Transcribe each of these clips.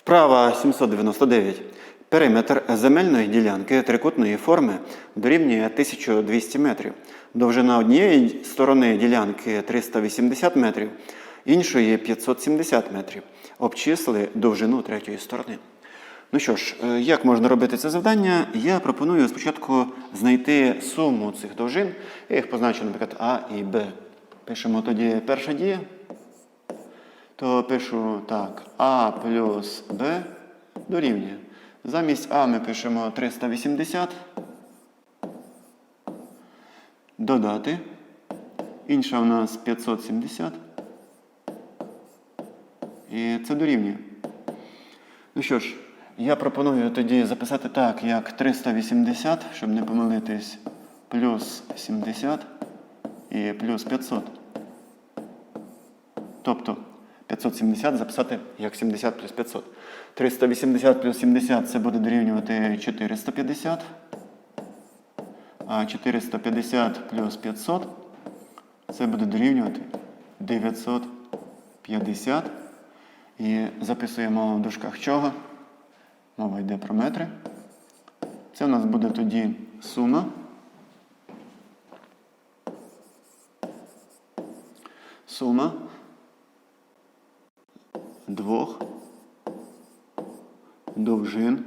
Вправа 799. Периметр земельної ділянки трикутної форми дорівнює 1200 метрів. Довжина однієї сторони ділянки 380 метрів, іншої 570 метрів. Обчисли довжину третьої сторони. Ну що ж, е, як можна робити це завдання? Я пропоную спочатку знайти суму цих довжин. Я їх позначу, наприклад, А і Б. Пишемо тоді перша дія. То пишу так, А плюс Б дорівнює. Замість А ми пишемо 380. Додати. Інша у нас 570. І це дорівнює. Ну що ж, я пропоную тоді записати так, як 380, щоб не помилитись, плюс 70 і плюс 500. Тобто 570 записати як 70 плюс 500. 380 плюс 70 це буде дорівнювати 450. А 450 плюс 500 це буде дорівнювати 950. І записуємо в дужках чого. Мова йде про метри. Це у нас буде тоді сума. Сума двох довжин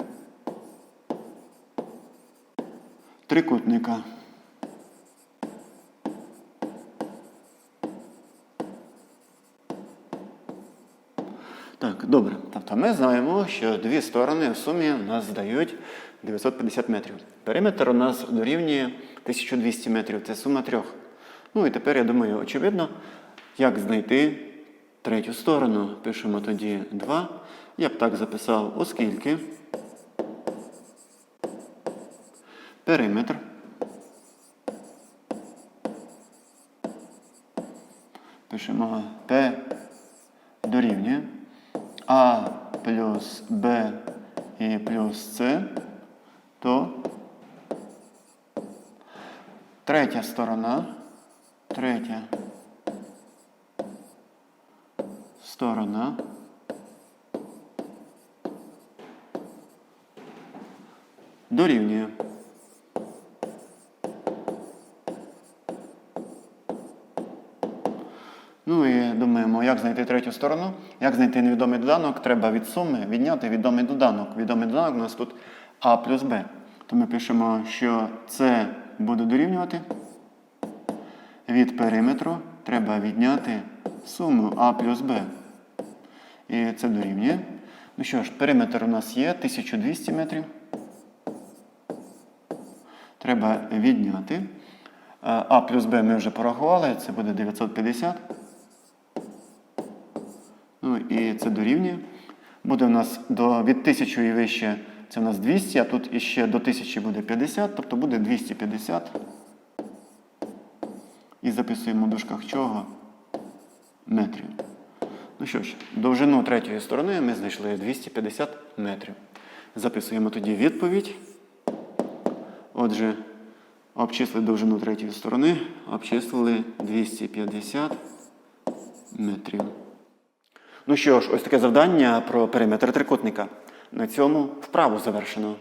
трикутника. Так, добре. Тобто ми знаємо, що дві сторони в сумі у нас здають 950 метрів. Периметр у нас дорівнює 1200 метрів. Це сума трьох. Ну і тепер, я думаю, очевидно, як знайти третю сторону. Пишемо тоді 2. Я б так записав, оскільки периметр пишемо P дорівнює А плюс Б і плюс С, то третя сторона, третя сторона дорівнює. Ну і думаємо, як знайти третю сторону. Як знайти невідомий доданок? Треба від суми відняти відомий доданок. Відомий доданок у нас тут А плюс Б. То ми пишемо, що це буде дорівнювати. Від периметру треба відняти суму А плюс Б. І це дорівнює. Ну що ж, периметр у нас є 1200 метрів. Треба відняти. А плюс Б ми вже порахували, це буде 950. Ну і це дорівнює. Буде у нас до, від 1000 і вище це у нас 200, а тут іще до 1000 буде 50, тобто буде 250. І записуємо в дужках чого? Метрів. Ну що ж, довжину третьої сторони ми знайшли 250 метрів. Записуємо тоді відповідь. Отже, обчислили довжину третьої сторони, обчислили 250 метрів. Ну що ж, ось таке завдання про периметр трикутника. На цьому вправу завершено.